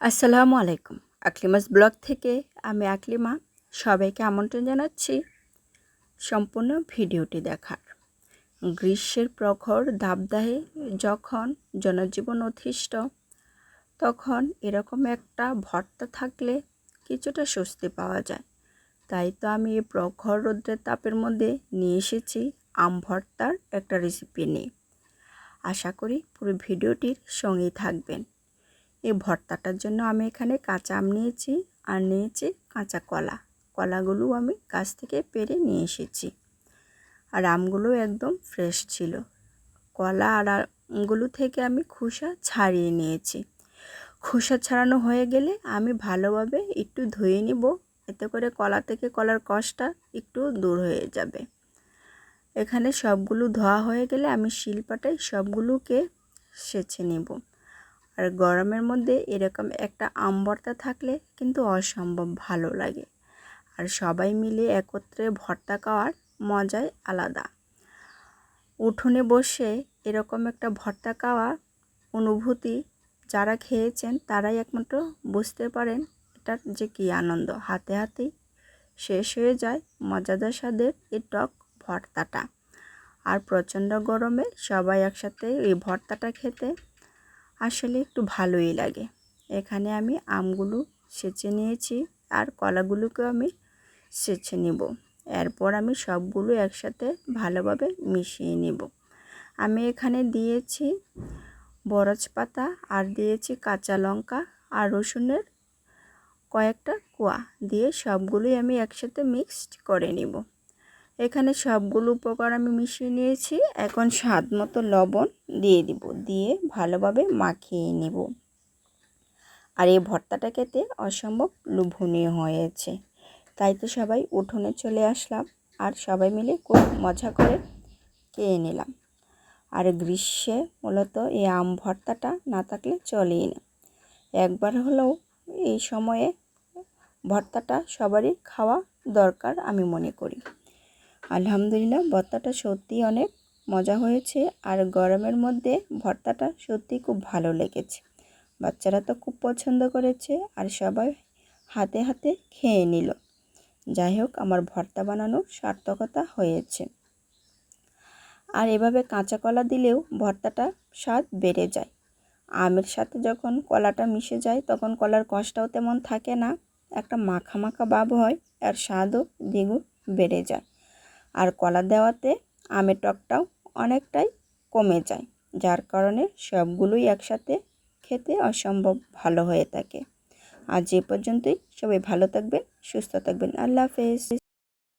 আসসালামু আলাইকুম। আকলিমাস ব্লগ থেকে আমি আকলিমা। সবাইকে আমন্ত্রণ জানাচ্ছি সম্পূর্ণ ভিডিওটি দেখার। গ্রীষ্মের প্রখর দাবদাহে যখন জনজীবন অতিষ্ঠ, তখন এরকম একটা ভর্তা থাকলে কিছুটা স্বস্তি পাওয়া যায়। তাই তো আমি এই প্রখর রৌদ্রের তাপের মধ্যে নিয়ে এসেছি আম ভর্তার একটা রেসিপি নিয়ে। আশা করি পুরো ভিডিওটির সঙ্গেই থাকবেন। এই ভর্তাটার জন্য আমি এখানে কাঁচা আম নিয়েছি আর নিয়েছি কাঁচা কলা। কলাগুলো আমি গাছ থেকে পেরে নিয়ে এসেছি। আর আমগুলো একদম ফ্রেশ ছিল। কলা আর আমগুলো থেকে আমি খোসা ছাড়িয়ে নিয়েছি। খোসা ছাড়ানো হয়ে গেলে আমি ভালোভাবে একটু ধুয়ে নিব। এতে করে কলা থেকে কলার কষটা একটু দূর হয়ে যাবে। এখানে সবগুলো ধোয়া হয়ে গেলে আমি শিলপাটায় সবগুলোকে সেছে নেব। আর গরমের মধ্যে এরকম একটা আম থাকলে কিন্তু অসম্ভব ভালো লাগে। আর সবাই মিলে একত্রে ভর্তা খাওয়ার মজাই আলাদা। উঠোনে বসে এরকম একটা ভর্তা খাওয়া অনুভূতি যারা খেয়েছেন তারাই একমাত্র বুঝতে পারেন এটার যে কী আনন্দ। হাতে হাতেই শেষ হয়ে যায় মজাদার স্বাদের এই টক ভর্তাটা। আর প্রচণ্ড গরমে সবাই একসাথে এই ভর্তাটা খেতে আসলে একটু ভালোই লাগে। এখানে আমি আমগুলো সেচে নিয়েছি আর কলাগুলোকেও আমি সেচে নেব। এরপর আমি সবগুলো একসাথে ভালোভাবে মিশিয়ে নেব। আমি এখানে দিয়েছি বরজ পাতা আর দিয়েছি কাঁচা লঙ্কা আর রসুনের কয়েকটা কোয়া দিয়ে সবগুলোই আমি একসাথে মিক্সড করে নিব। এখানে সবগুলো উপকরণ আমি মিশিয়ে নিয়েছি। এখন স্বাদ মতো লবণ দিয়ে দিব, দিয়ে ভালোভাবে মাখিয়ে নেব। আর এই ভর্তাটা খেতে অসম্ভব লোভনীয় হয়েছে। তাই তো সবাই উঠোনে চলে আসলাম আর সবাই মিলে খুব মজা করে খেয়ে নিলাম। আর গ্রীষ্মে মূলত এই আম ভর্তাটা না থাকলে চলেই না। একবার হলেও এই সময়ে ভর্তাটা সবারই খাওয়া দরকার আমি মনে করি। আলহামদুলিল্লাহ, ভর্তাটা সত্যি অনেক মজা হয়েছে আর গরমের মধ্যে ভর্তাটা সত্যি খুব ভালো লেগেছে। বাচ্চারা তো খুব পছন্দ করেছে আর সবাই হাতে হাতে খেয়ে নিল। যাই হোক, আমার ভর্তা বানানোর সার্থকতা হয়েছে। আর এভাবে কাঁচা কলা দিলেও ভর্তাটা স্বাদ বেড়ে যায়। আমের সাথে যখন কলাটা মিশে যায়, তখন কলার কষটাও তেমন থাকে না। একটা মাখা মাখা ভাব হয় আর স্বাদও দ্বিগুণ বেড়ে যায়। আর কলা দেওয়াতে আমের টকটাও অনেকটাই কমে যায়, যার কারণে সবগুলোই একসাথে খেতে অসম্ভব ভালো হয়ে থাকে। আজ এ পর্যন্তই। সবাই ভালো থাকবেন, সুস্থ থাকবেন। আল্লাহ হাফেজ।